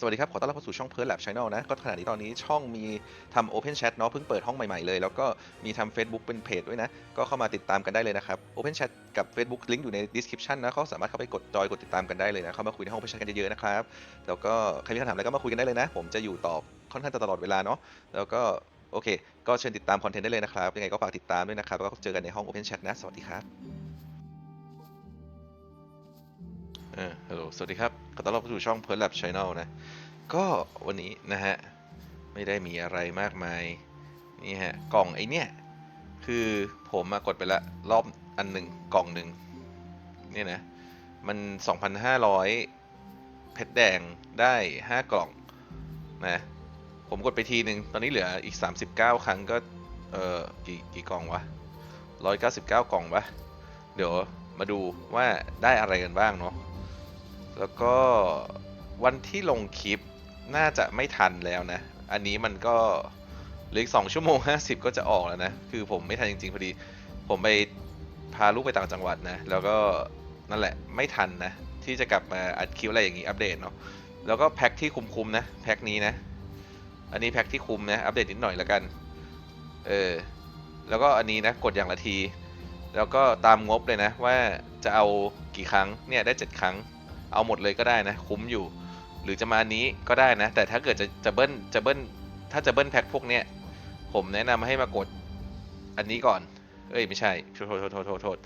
สวัสดีครับ ขอต้อนรับเข้าสู่ช่องเพิร์ลแลบช n แนลนะ ก็ขณะนี้ตอนนี้ช่องมีทำ Open Chat เนาะเพิ่งเปิดห้องใหม่ ๆ เลย แล้วก็มีทำ Facebook เป็นเพจด้วยนะ ก็เข้ามาติดตามกันได้เลยนะครับ Open Chat กับ Facebook ลิงก์อยู่ใน description นะเขาสามารถเข้าไปกดจอยกดติดตามกันได้เลยนะ เข้ามาคุยในห้อง Open Chat กันเยอะๆนะครับ แล้วก็ใครมีคำถามอะไรก็มาคุยกันได้เลยนะ ผมจะอยู่ตอบค่อนข้างจะตลอดเวลาเนาะ แล้วก็โอเค ก็เชิญติดตามคอนเทนต์ได้เลยนะครับ ยังไงก็ฝากติดตามด้วยนะครับ แล้วก็เจอกันในห้อง Open Chat นะ สวัสดีครับ เออฮัลโหลสวัสดีครับขอต้อนรับเข้าสู่ช่อง Pearl Lab Channel นะ ก็วันนี้นะฮะ ไม่ได้มีอะไรมากมาย นี่ฮะ กล่องไอเนี้ยคือผมมากดไปละรอบอันหนึ่งกล่องหนึ่งเนี่ยนะ มัน 2,500 เพชรแดงได้ 5 กล่องนะ ผมกดไปทีหนึ่งตอนนี้เหลืออีก 39 ครั้งก็ เออกี่กี่กล่องวะ 199 กล่องวะเดี๋ยวมาดูว่าได้อะไรกันบ้างเนาะ แล้วก็วันที่ลงคลิปน่าจะไม่ทันแล้วนะ อันนี้มันก็เหลืออีกสองชั่วโมง50ก็จะออกแล้วนะ คือผมไม่ทันจริงๆพอดี ผมไปพาลูกไปต่างจังหวัดนะ แล้วก็นั่นแหละไม่ทันนะ ที่จะกลับมาอัดคลิปอะไรอย่างนี้อัปเดตเนาะ แล้วก็แพ็คที่คุมๆนะ แพ็คนี้นะ อันนี้แพ็คที่คุมนะ อัปเดตนิดหน่อยแล้วกัน เออ แล้วก็อันนี้นะ กดอย่างละที แล้วก็ตามงบเลยนะ ว่าจะเอากี่ครั้ง เนี่ยได้ 7 ครั้ง เอาหมดเลยก็ได้นะ คุ้มอยู่ หรือจะมาอันนี้ก็ได้นะ แต่ถ้าเกิดจะจะเบิ้ลจะเบิ้ลถ้าจะเบิ้ลแพ็คพวกเนี้ยผมแนะนำให้มากดอันนี้ก่อน เอ้ยไม่ใช่โทษโทษโทษโทษโทษ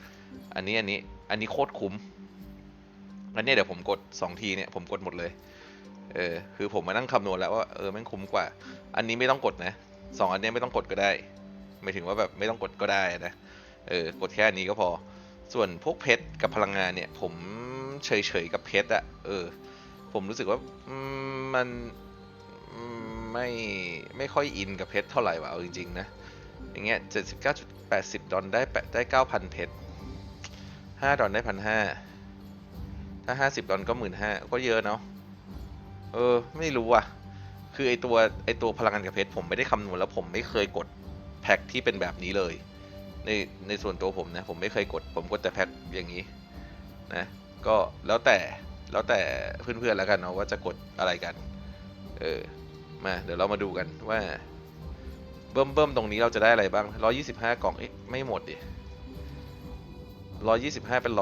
อันนี้อันนี้อันนี้โคตรคุ้มอันเนี้ยเดี๋ยวผมกด 2 ทีเนี่ยผมกดหมดเลยเออคือผมมานั่งคำนวณแล้วว่าเออแม่งคุ้มกว่า อันนี้ไม่ต้องกดนะสองอันเนี้ยไม่ต้องกดก็ได้หมายถึงว่าแบบไม่ต้องกดก็ได้นะเออกดแค่อันนี้ก็พอ ส่วนพวกเพชรกับพลังงานเนี่ยผม เฉยๆกับเพชรอะเออ ผมรู้สึกว่ามันไม่ไม่ค่อยอินกับเพชรเท่าไหร่ว่ะเอาจริงๆนะ อย่างเงี้ยเจ็ดสิบเก้าจุดแปดสิบดอลได้แปดได้เก้าพันเพชรห้าดอลได้พันห้าถ้าห้าสิบดอลก็หมื่นห้าก็เยอะเนาะเออ ไม่รู้อะ คือไอตัวไอตัวพลังงานกับเพชรผมไม่ได้คำนวณแล้วผมไม่เคยกดแพ็คที่เป็นแบบนี้เลย ในในส่วนตัวผมนะ ผมไม่เคยกด ผมกดแต่แพ็คอย่างนี้นะ ก็แล้วแต่แล้วแต่เพื่อนๆแล้วกันเนาะว่าจะกดอะไรกัน เออ มาเดี๋ยวเรามาดูกันว่า เบิ่มเบิ่มตรงนี้เราจะได้อะไรบ้าง 125 กล่องเอ๊ะไม่หมดดิ 125 เป็น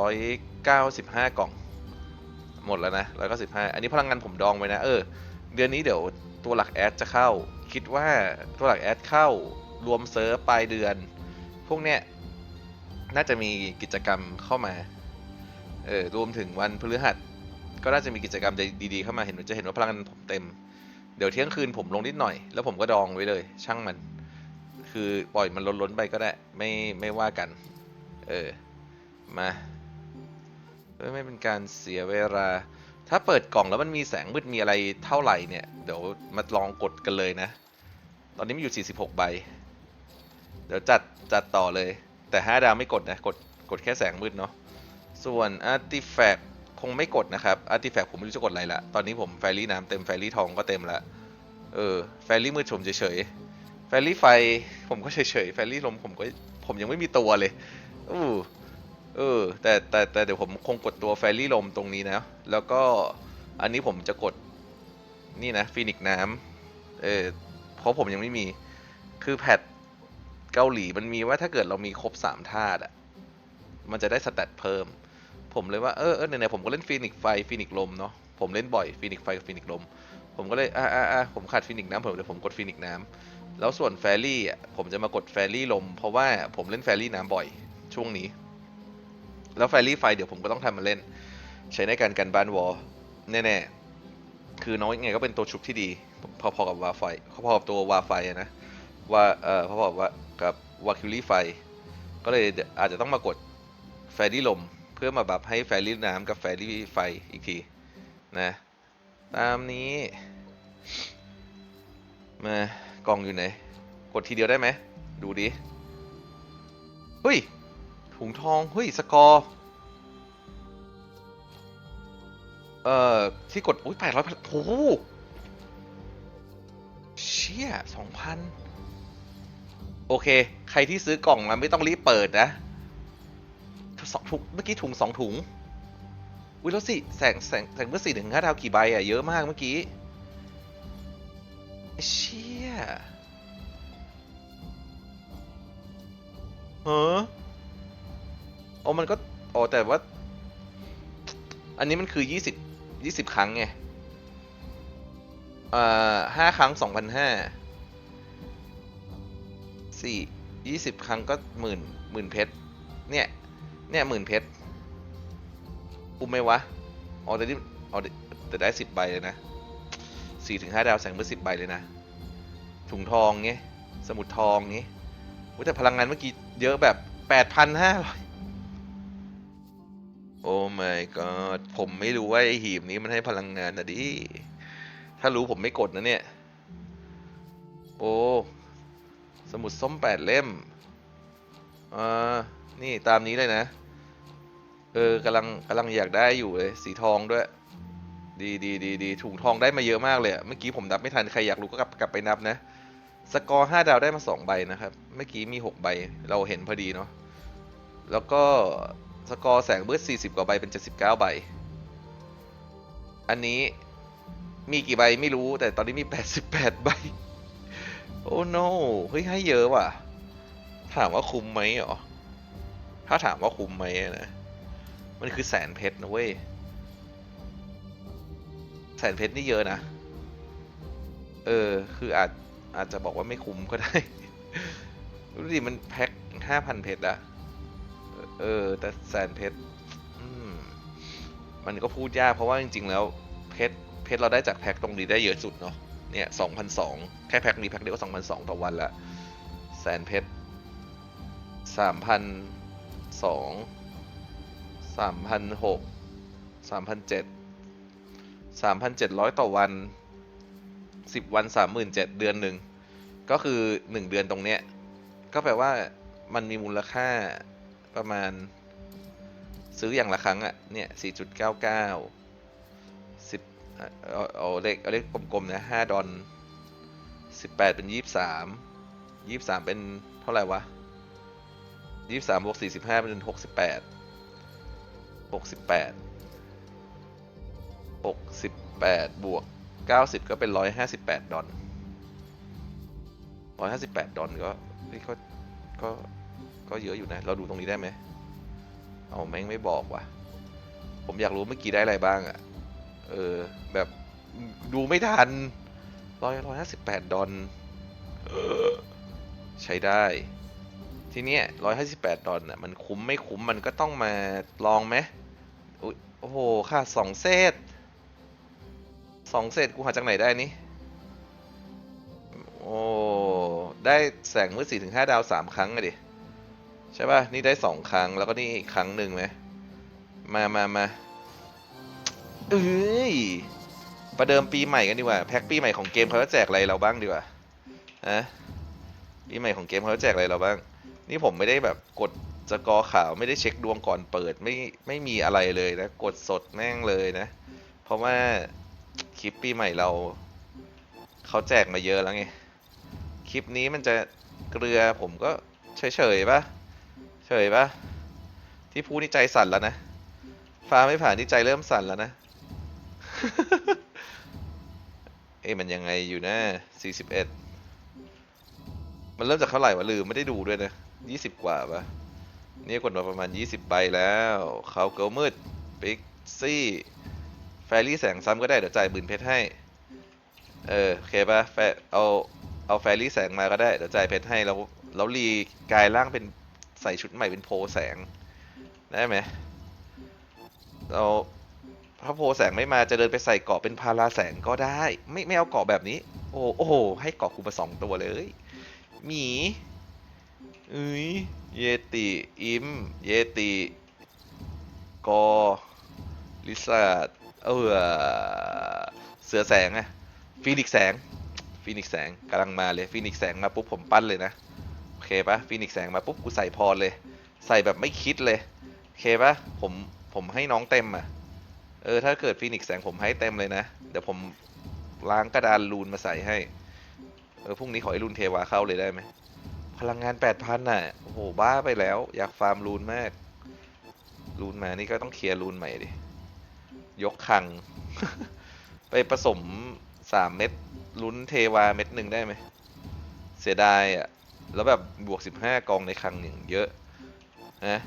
195 กล่อง หมดแล้วนะ 195 อันนี้พลังงานผมดองไว้นะ เออ เดือนนี้เดี๋ยวตัวหลักแอดจะเข้า คิดว่าตัวหลักแอดเข้ารวมเซิร์ฟปลายเดือน พวกเนี้ยน่าจะมีกิจกรรมเข้ามา เออรวมถึงวันพฤหัส ก็น่าจะมีกิจกรรมดีๆเข้ามาเห็นจะเห็นว่าพลังงานผมเต็ม เดี๋ยวเที่ยงคืนผมลงนิดหน่อย แล้วผมก็ดองไว้เลย ช่างมัน คือปล่อยมันล้นๆไปก็ได้ ไม่ไม่ว่ากัน เออ มาเพื่อไม่เป็นการเสียเวลา ถ้าเปิดกล่องแล้วมันมีแสงมืดมีอะไรเท่าไหร่เนี่ย เดี๋ยวมาลองกดกันเลยนะ ตอนนี้มีอยู่ 46 ใบ เดี๋ยวจัดจัดต่อเลย แต่ 5 ดาวไม่กดนะ กดกดแค่แสงมืดเนาะ ส่วน Artifact คงไม่กดนะครับ Artifact ผมไม่รู้จะกดอะไรละตอนนี้ผมแฟรี่น้ำเต็มแฟรี่ทองก็เต็มละเออแฟรี่มืดผมเฉยๆแฟรี่ไฟผมก็เฉยๆแฟรี่ลมผมก็ผมยังไม่มีตัวเลยอู้เออแต่แต่แต่เดี๋ยวผมคงกดตัวแฟรี่ลมตรงนี้นะ แล้วก็อันนี้ผมจะกดนี่นะฟินิกน้ำเออเพราะผมยังไม่มีคือแพทเกาหลีมันมีว่าถ้าเกิดเรามีครบสามธาตุอะมันจะได้สแตทเพิ่ม ผมเลยว่าเออเออไหนๆผมก็เล่นฟีนิกไฟฟีนิกลมเนาะผมเล่นบ่อยฟีนิกไฟกับฟีนิกลม ผมก็เลยอ่าอ่าอ่าผมขาดฟีนิกน้ำผมเดี๋ยวผมกดฟีนิกน้ำแล้วส่วนแฟรี่อะผมจะมากดแฟรี่ลม เพราะว่าผมเล่นแฟรี่น้ำบ่อยช่วงนี้ แล้วแฟรี่ไฟเดี๋ยวผมก็ต้องทำมาเล่น ใช้ในการกันบ้านวอลแน่ๆคือน้องยังไงก็เป็นตัวชุบที่ดีพอๆกับวาไฟพอๆกับตัววาไฟนะว่าเออพอๆกับว่ากับวาคิลี่ไฟก็เลยอาจจะต้องมากดแฟรี่ลม เพื่อมาแบบให้แฟรี่น้ำกับแฟรี่ไฟอีกทีนะตามนี้มากล่องอยู่ไหน กดทีเดียวได้ไหม ดูดิ เฮ้ย ถุงทอง เฮ้ย สกอร์ เอ่อ ที่กด อุ้ยแปดร้อยพันโอ้โหเชี่ยสองพันโอเค ใครที่ซื้อกล่องมาไม่ต้องรีบเปิดนะ สองถุงเมื่อกี้ถุงสองถุงอุ้ยแล้วสิแสงแสงแสงเมื่อสี่ถึงห้าดาวกี่ใบอะเยอะมากเมื่อกี้เชี่ยเฮ้อโอ้มันก็อ๋อแต่ว่า อันนี้มันคือยี่สิบยี่สิบครั้งไงอ่าห้าครั้งสองพันห้าสี่ยี่สิบครั้งก็หมื่นหมื่นเพชรเนี่ย เนี่ยหมื่นเพชรคุ้มไหมวะอ๋อแต่นี่อ๋อแต่ได้สิบใบเลยนะสี่ถึงห้าดาวแสงเมื่อสิบใบเลยนะ ถุงทองเงี้ย สมุดทองเงี้ยอุ๊ยแต่พลังงานเมื่อกี้เยอะแบบแปดพันห้าร้อยโอ้ my god ผมไม่รู้ว่าไอหีบนี้มันให้พลังงานนะดิ ถ้ารู้ผมไม่กดนะเนี่ย โอ้ สมุดส้มแปดเล่ม อ่า นี่ตามนี้เลยนะ ออกำลังกำลังอยากได้อยู่เลย สีทองด้วย ดีดีดีดีถุงทองได้มาเยอะมากเลยเมื่อกี้ผมนับไม่ทัน ใครอยากรู้ก็กลับกลับไปนับนะ สกอร์ห้าดาวได้มาสองใบนะครับ เมื่อกี้มีหกใบเราเห็นพอดีเนาะแล้วก็สกอร์แสงเบิร์ดสี่สิบกว่าใบเป็นเจ็ดสิบเก้าใบ อันนี้มีกี่ใบไม่รู้แต่ตอนนี้มีแปดสิบแปดใบ โอ้ no เฮ้ยให้เยอะว่ะ ถามว่าคุ้มไหมเหรอ ถ้าถามว่าคุ้มไหมนะ มันคือแสนเพชรนะเว้ย แสนเพชรนี่เยอะนะ เออ คืออาจอาจจะบอกว่าไม่คุ้มก็ได้ดูดิมันแพ็คห้าพันเพชรอะเออ แต่แสนเพชรมมันก็พูดยากเพราะว่าจริง ๆ แล้วเพชรเพชรเราได้จากแพ็คตรงนี้ได้เยอะสุดเนาะ เนี่ยสองพันสองแค่แพ็คนี้แพ็คเดียวก็สองพันสองต่อวันละ แสนเพชรสามพันสอง สามพันหกสามพันเจ็ดสามพันเจ็ดร้อยต่อวันสิบวันสามหมื่นเจ็ดเดือนหนึ่ง ก็คือหนึ่งเดือนตรงเนี้ย ก็แปลว่ามันมีมูลค่าประมาณ ซื้ออย่างละครั้งอะ่ะ เนี่ยสี่จุดเก้าเก้าสิบเอาเอาเลขเอาเลขกลมๆนะห้าดอลสิบแปดเป็นยี่สิบสามยี่สิบสามเป็นเท่าไหร่วะยี่สิบสามบวกสี่สิบห้าเป็นหกสิบแปด หกสิบวกเก้าสิบก็เป็นร้อยห้าสิบแปดอลร้อยห้าสิบแปดอลก็เฮ้ยก็ก็ก็เยอะอยู่นะ เราดูตรงนี้ได้ไหม เอาแม่งไม่บอกว่ะ ผมอยากรู้เมื่อกี้ได้อะไรบ้างอะ่ะ เออ แบบดูไม่ทันร้อยร้อยห้าสิบแปดดอลเออใช้ได้ ทีเนี้ยร้อยห้าสิบแปดดอลน่ะมันคุ้มไม่คุ้มมันก็ต้องมาลองไหมอุ๊ยโอ้โหค่าสองเซตสองเซตกูหาจากไหนได้นี่โอ้ได้แสงมืดสี่ถึงห้าดาวสามครั้งอะดิใช่ป่ะนี่ได้สองครั้งแล้วก็นี่อีกครั้งหนึ่งไหมมามามาเอ้ยประเดิมปีใหม่กันดีกว่าแพ็คปีใหม่ของเกมเขาจะแจกอะไรเราบ้างดีกว่าอะปีใหม่ของเกมเขาจะแจกอะไรเราบ้าง นี่ผมไม่ได้แบบกดสกอร์ข่าวไม่ได้เช็คดวงก่อนเปิดไม่ไม่มีอะไรเลยนะ กดสดแม่งเลยนะ เพราะว่าคลิปปีใหม่เราเขาแจกมาเยอะแล้วไง คลิปนี้มันจะเกลือผมก็เฉยเฉยๆปะเฉยปะที่พูดนี่ใจสั่นแล้วนะ ฟ้าไม่ผ่านที่ใจเริ่มสั่นแล้วนะ เอ้มันยังไงอยู่นะ 41 มันเริ่มจากเท่าไหร่วะลืมไม่ได้ดูด้วยนะ20กว่าปะนี่กดมาประมาณ20ใบแล้วเขาเกิลมืดปิกซี่แฟรี่แสงซ้ำก็ได้เดี๋ยวจ่ายบืนเพชรให้ เออโอเคปะแฟเอาเอาแฟรี่แสงมาก็ได้เดี๋ยวจ่ายเพชรให้แล้วแล้วรีกายร่างเป็นใส่ชุดใหม่เป็นโพแสงได้ไหมเราถ้าโพแสงไม่มาจะเดินไปใส่เกาะเป็นพาราแสงก็ได้ ไม่ไม่เอาเกาะแบบนี้ โอ้โอ้โหให้เกาะกูมาสองตัวเลย หมีเอ้ยเยติอิมเยติกอลิซาดเออเสือแสงอะฟีนิกแสงฟีนิกแสงกำลังมาเลยฟีนิกแสงมาปุ๊บผมปั้นเลยนะโอเคปะฟีนิกแสงมาปุ๊บกูใส่พรเลย ใส่แบบไม่คิดเลยโอเคปะผมผมให้น้องเต็มอะเออถ้าเกิดฟีนิกแสงผมให้เต็มเลยนะ เดี๋ยวผมล้างกระดานรูนมาใส่ให้ เออพรุ่งนี้ขอให้รูนเทวาเข้าเลยได้ไหมพลังงานแปดพันน่ะโอ้โหบ้าไปแล้ว อยากฟาร์มรูนมาก รูนมานี่ก็ต้องเคลียร์รูนใหม่ดิ ยกคัง ไปผสมสามเม็ดลุ้นเทวาเม็ดหนึ่งได้ไหม เสียดายอะ แล้วแบบบวกสิบห้ากองในคังหนึ่งเยอะนะ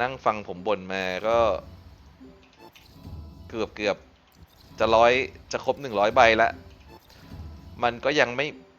นั่งฟังผมบ่นมาก็ เกือบเกือบจะร้อยจะครบหนึ่งร้อยใบละ มันก็ยังไม่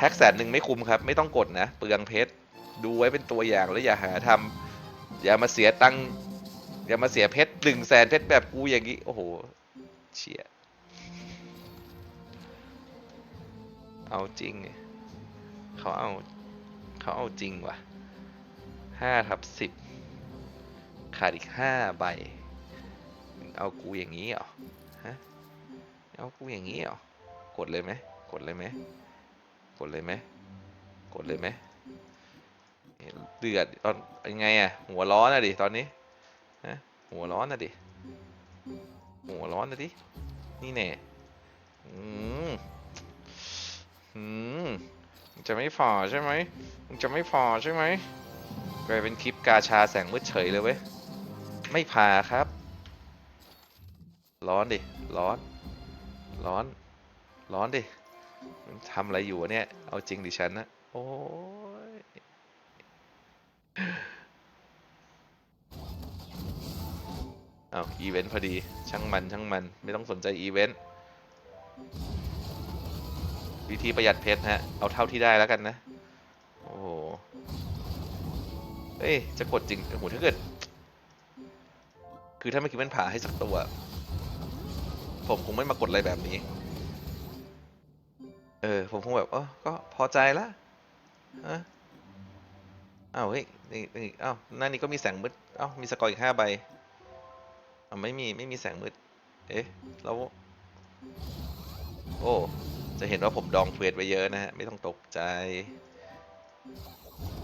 แพ็กแสนหนึ่งไม่คุ้มครับ ไม่ต้องกดนะ เปลืองเพชรดูไว้เป็นตัวอย่างแล้วอย่าหาทำอย่ามาเสียตังค์อย่ามาเสียเพชรหนึ่งแสนเพชรแบบกูอย่างนี้ โอ้โห เชี่ย เอาจริงไงเขาเอา เขาเอาจริงว่ะห้าทับสิบขาดอีกห้าใบ เอากูอย่างนี้เหรอ ฮะ เอากูอย่างนี้เหรอ กดเลยไหม กดเลยไหม กดเลยไหมกดเลยไหมเดือดตอนยังไงอะหัวร้อนอะดิตอนนี้ฮะหัวร้อนอะดิหัวร้อนอะดินี่แน่อืมอืมจะไม่ฝ่อใช่ไหมมึงจะไม่ฝ่อใช่ไหมกลายเป็นคลิปกาชาแสงมืดเฉยเลยเว้ยไม่พาครับ ร้อนดิร้อน ร้อน ร้อนดิ ทำอะไรอยู่วะเนี่ย เอาจริงดิฉันนะ โอ้ยเอาอีเวนต์พอดี ช่างมัน ช่างมัน ไม่ต้องสนใจอีเวนต์ วิธีประหยัดเพชรฮะ เอาเท่าที่ได้แล้วกันนะ โอ้โห เอ้ย จะกดจริง โอ้โห ถ้าเกิด คือถ้าไม่คิดมันผ่าให้สักตัว ผมคงไม่มากดอะไรแบบนี้ ออผมคงแบบเออก็พอใจละฮะอ้าวเฮ้ยนี่นี่อ้าวหน้านี้ก็มีแสงมืดอ้าวมีสกอร์อีกห้าใบอะไม่มีไม่มีแสงมืด เอ๊ะแล้วโอ้ จะเห็นว่าผมดองเควสไว้เยอะนะฮะ ไม่ต้องตกใจ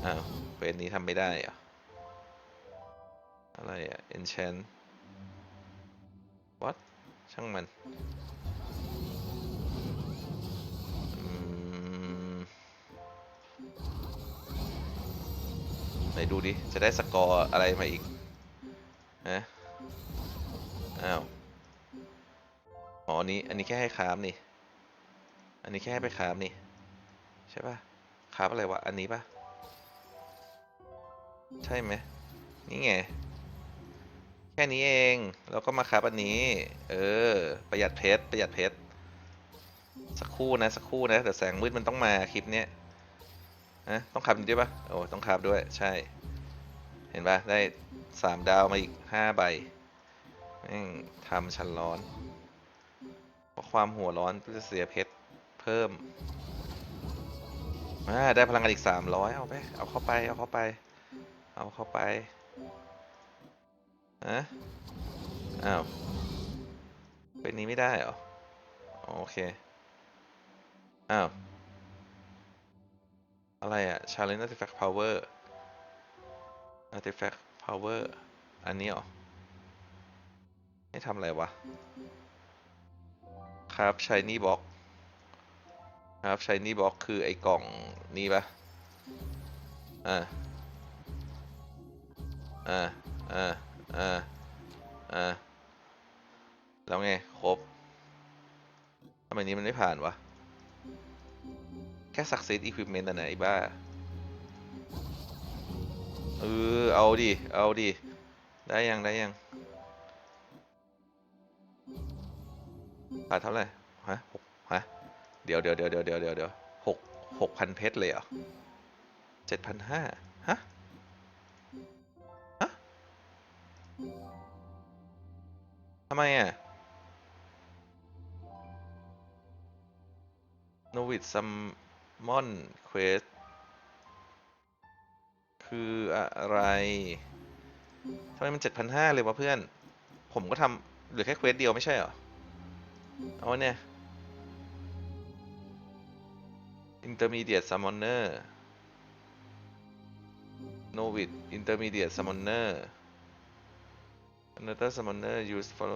อ้าวเควสนี้ทำไม่ได้อะอะไรอะ enchant what ช่างมัน ไหนดูดิ จะได้สกอร์อะไรมาอีกฮะอ้าว อ๋ออันนี้ อันนี้แค่ให้คาฟนี่ อันนี้แค่ให้ไปคาฟนี่ ใช่ปะคาฟอะไรวะ อันนี้ปะใช่ไหม นี่ไง แค่นี้เอง แล้วก็มาคาฟอันนี้ เออ ประหยัดเพชร ประหยัดเพชร สักครู่นะ สักครู่นะ เดี๋ยวแสงมืดมันต้องมาคลิปเนี้ย ฮะต้องคราฟด้วยปะโอ้ต้องคราฟด้วยใช่ เห็นปะได้สามดาวมาอีกห้าใบแม่งทำฉันร้อนเพราะความหัวร้อนก็จะเสียเพชรเพิ่มอ่าได้พลังงานอีกสามร้อยเอาไป เอาเข้าไป เอาเข้าไป เอาเข้าไปฮะอ้าว เป็นนี้ไม่ได้เหรอ โอเค อ้าว อะไรอะ challenge artifact power artifact power อันนี้หรอ ให้ทำอะไรวะ ครับชายนี่บ็อกครับชายนี่บ็อกคือไอ้กล่องนี้ปะอ่าอ่าอ่าอ่าอ่าแล้วไง ครบทำไมนี้มันไม่ผ่านวะ แค่ success equipment อะนะไอ้บ้า เออ เอาดิ เอาดิ ได้ยัง ได้ยังขาดเท่าไหร่ ฮะหกฮะ เดี๋ยวเดี๋ยวเดี๋ยวเดี๋ยวเดี๋ยวเดี๋ยวเดี๋ยวหกหกพันเพชรเลยเหรอเจ็ดพันห้าฮะ ฮะทำไมอะโนวิดซัม มอนเควสคืออะไรทำไมมันเจ็ดพันห้าเลยวะเพื่อน ผมก็ทำเหลือแค่เควสเดียวไม่ใช่เหรอ เอาเนี่ยอินเตอร์มีเดียตซัมมอนเนอร์โนวิดอินเตอร์มีเดียตซัมมอนเนอร์อันเดอร์ซัมมอนเนอร์ยูสฟอลโ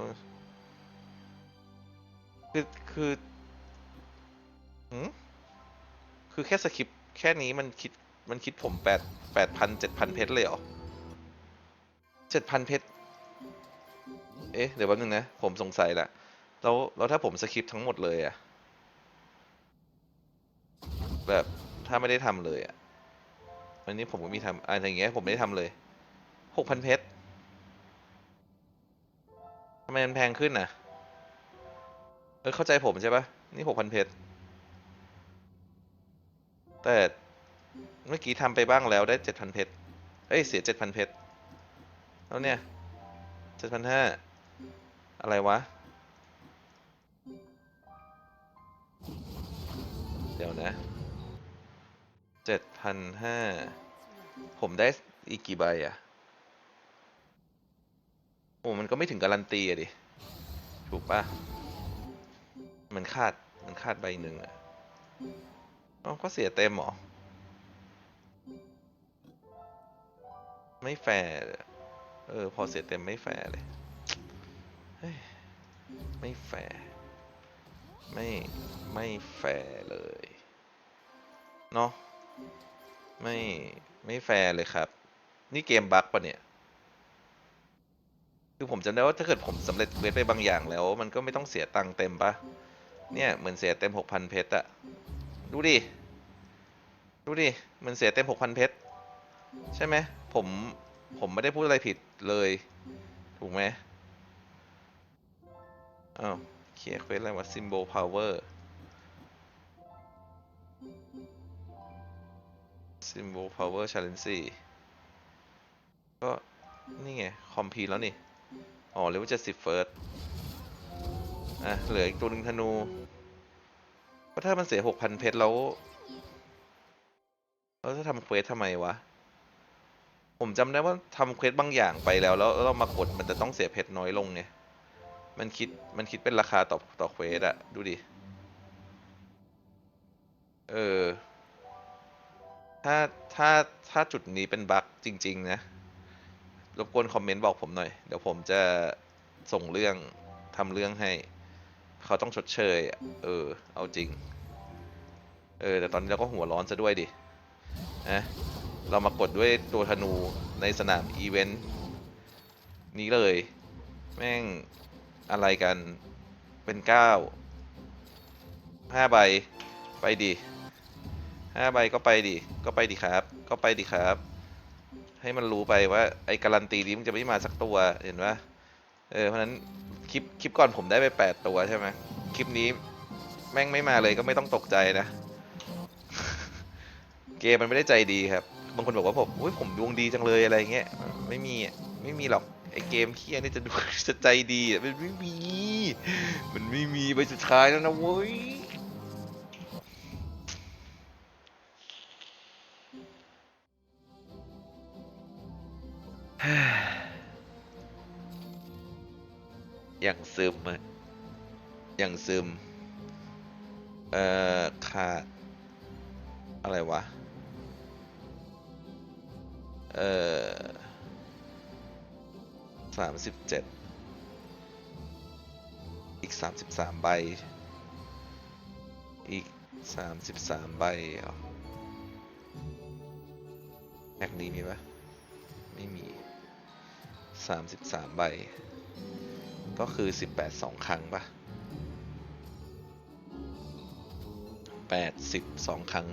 คือ คือ คือแค่สคริปต์แค่นี้มันคิดมันคิดผมแปดแปดพันเจ็ดพันเพชรเลยเหรอเจ็ดพันเพชร เอ๊ะ เดี๋ยวแป๊บนึงนะ ผมสงสัยละแล้วแล้วถ้าผมสคริปต์ทั้งหมดเลยอะแบบถ้าไม่ได้ทำเลยอะอันนี้ผมก็มีทำอะไรอย่างเงี้ยผมไม่ได้ทำเลยหกพันเพชรทำไมมันแพงขึ้นน่ะ เออเข้าใจผมใช่ปะนี่หกพันเพชร แต่เมื่อกี้ทำไปบ้างแล้วได้เจ็ดพันเพชรเอ้ยเสียเจ็ดพันเพชรแล้วเนี่ยเจ็ดพันห้าอะไรวะ เดี๋ยวนะเจ็ดพันห้าผมได้อีกกี่ใบอะโอ้มันก็ไม่ถึงการันตีอะดิ ถูกปะมันคาด มันคาดใบหนึ่งอะ อ๋อก็เสียเต็มหรอ ไม่แฟร์เออ พอเสียเต็มไม่แฟร์เลยเฮ้ยไม่แฟร์ไม่ ไม่แฟร์เลย เนาะไม่ ไม่แฟร์เลยครับ นี่เกมบั๊กปะเนี่ย คือผมจำได้ว่าถ้าเกิดผมสำเร็จเวทไปบางอย่างแล้ว มันก็ไม่ต้องเสียตังค์เต็มปะเนี่ย เหมือนเสียเต็มหกพันเพชรอะ ดูดิ ดูดิ มันเสียเต็มหกพันเพชร ใช่ไหม ผม ผมไม่ได้พูดอะไรผิดเลย ถูกไหมอ้าวเขียนเควสอะไรวะ symbol power symbol power challenge สี่ก็ นี่ไง คอมพีแล้วนี่ อ๋อเลเวลเจ็ดสิบเฟิร์สอะ เหลืออีกตัวหนึ่งธนู ก็ถ้ามันเสียหกพันเพชรแล้วแล้วจะทำเควสทำไมวะ ผมจำได้ว่าทำเควสบางอย่างไปแล้ว แล้วเรามากดมันจะต้องเสียเพชรน้อยลงไงมันคิดมันคิดเป็นราคาต่อต่อเควสอะดูดิ เออ ถ้าถ้าถ้าจุดนี้เป็นบั๊กจริง ๆ นะ รบกวนคอมเมนต์บอกผมหน่อย เดี๋ยวผมจะส่งเรื่องทำเรื่องให้ เขาต้องชดเชยเออ เอาจริง เออ แต่ตอนนี้เราก็หัวร้อนซะด้วยดินะเรามากดด้วยตัวธนูในสนามอีเวนต์นี้เลย แม่งอะไรกันเป็นเก้าห้าใบไปดิห้าใบก็ไปดิก็ไปดิครับ ก็ไปดิครับ ให้มันรู้ไปว่าไอ้การันตีนี้มันจะไม่มาสักตัวเห็นปะเออเพราะนั้น คลิปคลิปก่อนผมได้ไปแปดตัวใช่ไหมคลิปนี้แม่งไม่มาเลยก็ไม่ต้องตกใจนะ เกมมันไม่ได้ใจดีครับ บางคนบอกว่าผมอุ้ยผมดวงดีจังเลยอะไรเงี้ยไม่มีไม่มีหรอกไอเกมเคียนี่จะดูจะใจดีมันไม่มี มันไม่มีใบสุดท้ายแล้วนะเว้ย อย่างซึมอย่างซึม เอ่อ ขาด อะไรวะ เอ่อสามสิบเจ็ดอีกสามสิบสามใบ อีกสามสิบสามใบแอกนี้มีปะไม่มีสามสิบสามใบ ก็คือสิบแปดสองครั้งปะแปดสิบสองครั้ง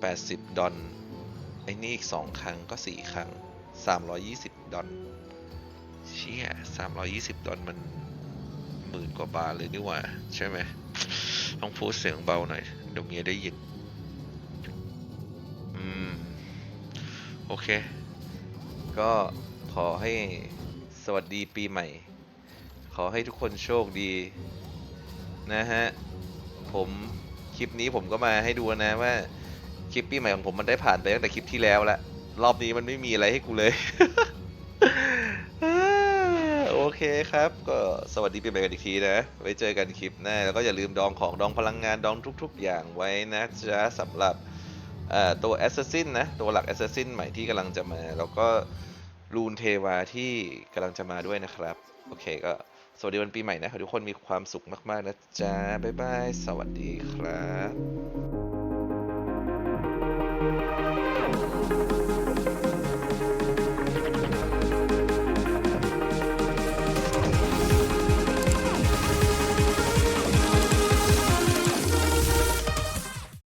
แปดสิบดอลไอ้นี่อีกสองครั้งก็สี่ครั้งสามร้อยี่สิบดอลเชี่ยสามร้อยี่สิบดอลมันหมื่นกว่าบาทเลยนี่หว่า ใช่ไหมต้องพูดเสียงเบาหน่อยเดี๋ยวเมียได้ยินอืม โอเค ก็ขอให้ วัสดีปีใหม่ ขอให้ทุกคนโชคดี นะฮะ ผมคลิปนี้ผมก็มาให้ดูนะว่า คลิปปีใหม่ของผมมันได้ผ่านไปตั้งแต่คลิปที่แล้วละรอบนี้มันไม่มีอะไรให้กูเลยโอเคครับ ก็สวัสดีปีใหม่กันอีกทีนะ ไว้เจอกันคลิปหน้า แล้วก็อย่าลืมดองของดองพลังงานดองทุก ๆ อย่างไว้นะจ๊ะสำหรับตัว Assassin นะ ตัวหลัก Assassin ใหม่ที่กำลังจะมา แล้วก็ รูนเทวาที่กำลังจะมาด้วยนะครับ โอเคก็สวัสดีวันปีใหม่นะขอให้ทุกคนมีความสุขมากๆนะจ๊ะ บ๊ายบาย สวัสดีครับ